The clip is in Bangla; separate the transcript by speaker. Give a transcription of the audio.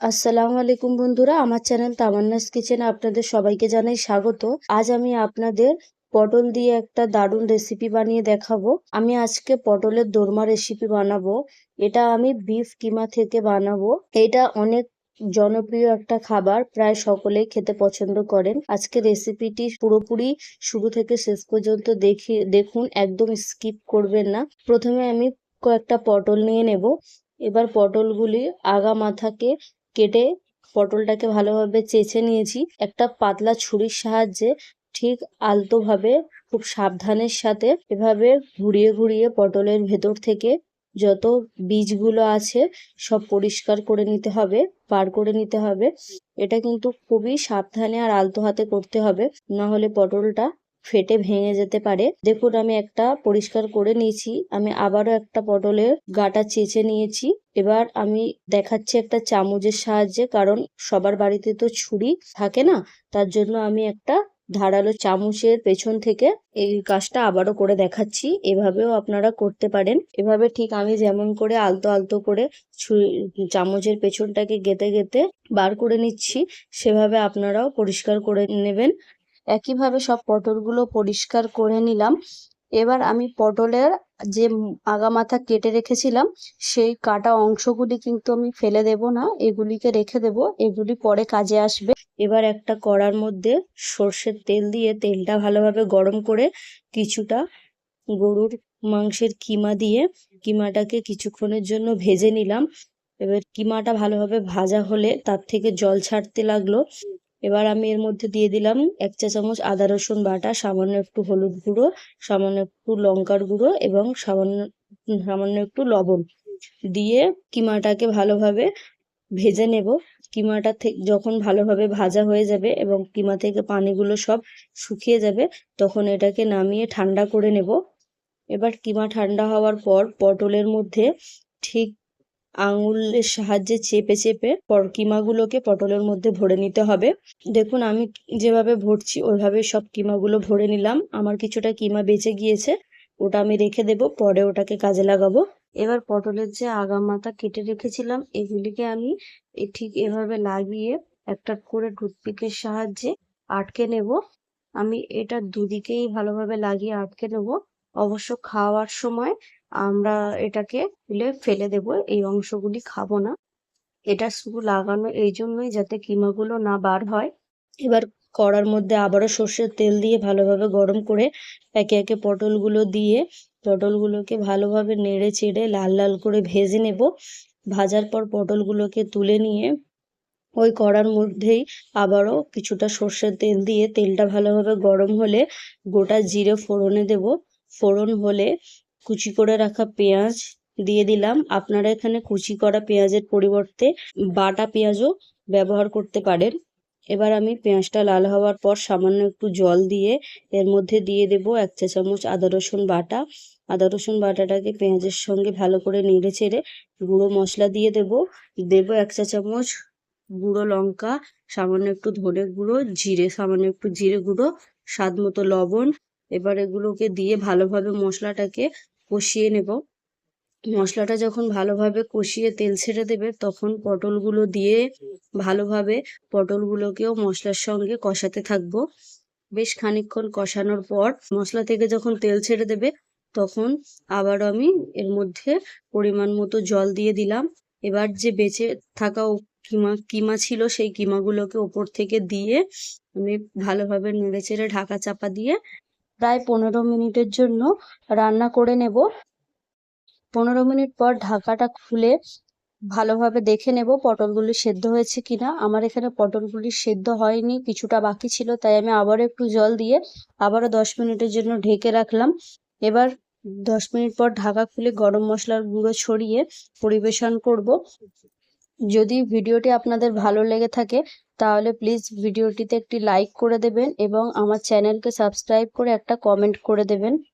Speaker 1: আসসালামু আলাইকুম বন্ধুরা, আমার চ্যানেল তামান্নাস কিচেনে আপনাদের সবাইকে জানাই স্বাগত। আজ আমি আপনাদের পটল দিয়ে একটা দারুণ রেসিপি বানিয়ে দেখাবো। আমি আজকে পটলের দোরমা রেসিপি বানাবো। এটা আমি বিফ কিমা থেকে বানাবো। এটা অনেক জনপ্রিয় একটা খাবার, প্রায় সকলেই খেতে পছন্দ করেন। আজকে রেসিপিটি পুরোপুরি শুরু থেকে শেষ পর্যন্ত দেখি, দেখুন, একদম স্কিপ করবেন না। প্রথমে আমি কয়েকটা পটল নিয়ে নেব। এবার পটলগুলি আগা মাথাকে কেটে পটলটাকে ভালোভাবে চেঁচে নিয়েছি। একটা পাতলা ছুরির সাহায্যে ঠিক আলতোভাবে, খুব সাবধানের সাথে এভাবে ঘুরিয়ে ঘুরিয়ে পটলের ভেতর থেকে যত বীজগুলো আছে সব পরিষ্কার করে নিতে হবে বার করে নিতে হবে। এটা কিন্তু খুবই সাবধানে আর আলতো হাতে করতে হবে। না হলে পটলটা ফেটে ভেঙে যেতে পারে। দেখুন, আমি একটা পরিষ্কার করে নিয়েছি। আমি আবারও একটা পটলের গাটা চেঁচে নিয়েছি। এবার আমি দেখাচ্ছি একটা চামচের সাহায্যে, কারণ সবার বাড়িতে তো ছুরি থাকে না, তার জন্য আমি একটা ধারালো চামচের পেছন থেকে এই কাজটা আবারও করে দেখাচ্ছি। এভাবেও আপনারা করতে পারেন। এভাবে ঠিক আমি যেমন করে আলতো আলতো করে চামচের পেছনটাকে গেতে গেতে বার করে নিচ্ছি, সেভাবে আপনারাও পরিষ্কার করে নেবেন। একইভাবে সব পটলগুলো পরিষ্কার করে নিলাম। এবার আমি পটলের যে আগা মাথা কেটে রেখেছিলাম, সেই কাটা অংশগুলি কিন্তু আমি ফেলে দেব না, এগুলিকে রেখে দেব, এগুলি পরে কাজে আসবে। এবার একটা কড়ার মধ্যে সর্ষের তেল দিয়ে তেলটা ভালোভাবে গরম করে কিছুটা গরুর মাংসের কিমা দিয়ে, কিমাটাকে কিছুক্ষণের জন্য ভেজে নিলাম। এবার কিমাটা ভালোভাবে ভাজা হলে তার থেকে জল ছাড়তে লাগল। এবার আমি এর মধ্যে দিয়ে দিলাম এক চা চামচ আদা রসুন বাটা, সামান্য একটু হলুদ গুঁড়ো, সামান্য একটু লঙ্কার গুঁড়ো এবং সামান্য সামান্য একটু লবণ দিয়ে কিমাটাকে ভালোভাবে ভেজে নেব। কিমাটা যখন ভালোভাবে ভাজা হয়ে যাবে এবং কিমা থেকে পানিগুলো সব শুকিয়ে যাবে, তখন এটাকে নামিয়ে ঠান্ডা করে নেব। এবার কিমা ঠান্ডা হওয়ার পর পটলের মধ্যে ঠিক আঙুলের সাহায্যে চেপে চেপে কিমাগুলোকে পটলের মধ্যে ভরে নিতে হবে। দেখুন, আমি যেভাবে ভরছি, ওইভাবে সব কিমাগুলো ভরে নিলাম। আমার কিছুটা কিমা বেঁচে গিয়েছে, ওটা আমি রেখে দেব, পরে ওটাকে কাজে লাগাবো। এবার পটলের যে আগা মাথা কেটে রেখেছিলাম, এগুলিকে আমি ঠিক এভাবে লাগিয়ে একটা করে টুথপিকের সাহায্যে আটকে নেব। আমি এটা দুদিকেই ভালোভাবে লাগিয়ে আটকে নেব। অবশ্য খাওয়ার সময় আমরা এটাকে তুলে ফেলে দেব, এই অংশগুলি খাব না। এটা শুধু লাগানো, এই জন্যই যাতে কিমাগুলো না বার হয়। এবার কড়ার মধ্যে আবারও সর্ষের তেল দিয়ে ভালোভাবে গরম করে একে একে পটলগুলো দিয়ে পটলগুলোকে ভালোভাবে নেড়ে চেড়ে লাল লাল করে ভেজে নেব। ভাজার পর পটলগুলোকে তুলে নিয়ে ওই কড়ার মধ্যেই আবারও কিছুটা সর্ষের তেল দিয়ে তেলটা ভালোভাবে গরম হলে গোটা জিরে ফোড়নে দেব। ফোড়ন হলে কুচি করে রাখা পেঁয়াজ দিয়ে দিলাম। আপনারা এখানে কুচি করা পেঁয়াজের পরিবর্তে বাটা পেঁয়াজও ব্যবহার করতে পারেন। এবার আমি পেঁয়াজটা লাল হওয়ার পর সামান্য একটু জল দিয়ে এর মধ্যে দিয়ে দেব এক চা চামচ আদা রসুন বাটা। আদা রসুন বাটাটাকে পেঁয়াজের সঙ্গে ভালো করে নেড়ে চেড়ে গুঁড়ো মশলা দিয়ে দেব। দেব এক চা চামচ গুঁড়ো লঙ্কা, সামান্য একটু ধনে গুঁড়ো, জিরে, সামান্য একটু জিরে গুঁড়ো, স্বাদ মতো লবণ এবার এগুলোকে দিয়ে ভালোভাবে মশলাটাকে কষিয়ে নেব। মশলাটা যখন ভালোভাবে কষিয়ে তেল ছেড়ে দেবে, তখন পটলগুলো দিয়ে ভালোভাবে পটলগুলোকেও মশলার সঙ্গে কষাতে থাকব। বেশ খানিকক্ষণ কষানোর পর মশলা থেকে যখন তেল ছেড়ে দেবে, তখন আবার আমি এর মধ্যে পরিমাণ মতো জল দিয়ে দিলাম। এবার যে বেঁচে থাকা কিমা কিমা ছিল সেই কিমাগুলোকে ওপর থেকে দিয়ে আমি ভালোভাবে নেড়ে চেড়ে ঢাকা চাপা দিয়ে প্রায় পনেরো মিনিটের জন্য রান্না করে নেব। পনেরো মিনিট পর ঢাকাটা খুলে ভালোভাবে দেখে নেব পটলগুলি সেদ্ধ হয়েছে কিনা। আমার এখানে পটলগুলি সেদ্ধ হয়নি, কিছুটা বাকি ছিল, তাই আমি আবারও একটু জল দিয়ে আবারও দশ মিনিটের জন্য ঢেকে রাখলাম। এবার দশ মিনিট পর ঢাকা খুলে গরম মশলার গুঁড়ো ছড়িয়ে পরিবেশন করব। যদি ভিডিওটি আপনাদের ভালো লেগে থাকে, তাহলে প্লিজ ভিডিওটিতে একটি লাইক করে দেবেন এবং আমার চ্যানেলকে সাবস্ক্রাইব করে একটা কমেন্ট করে দেবেন।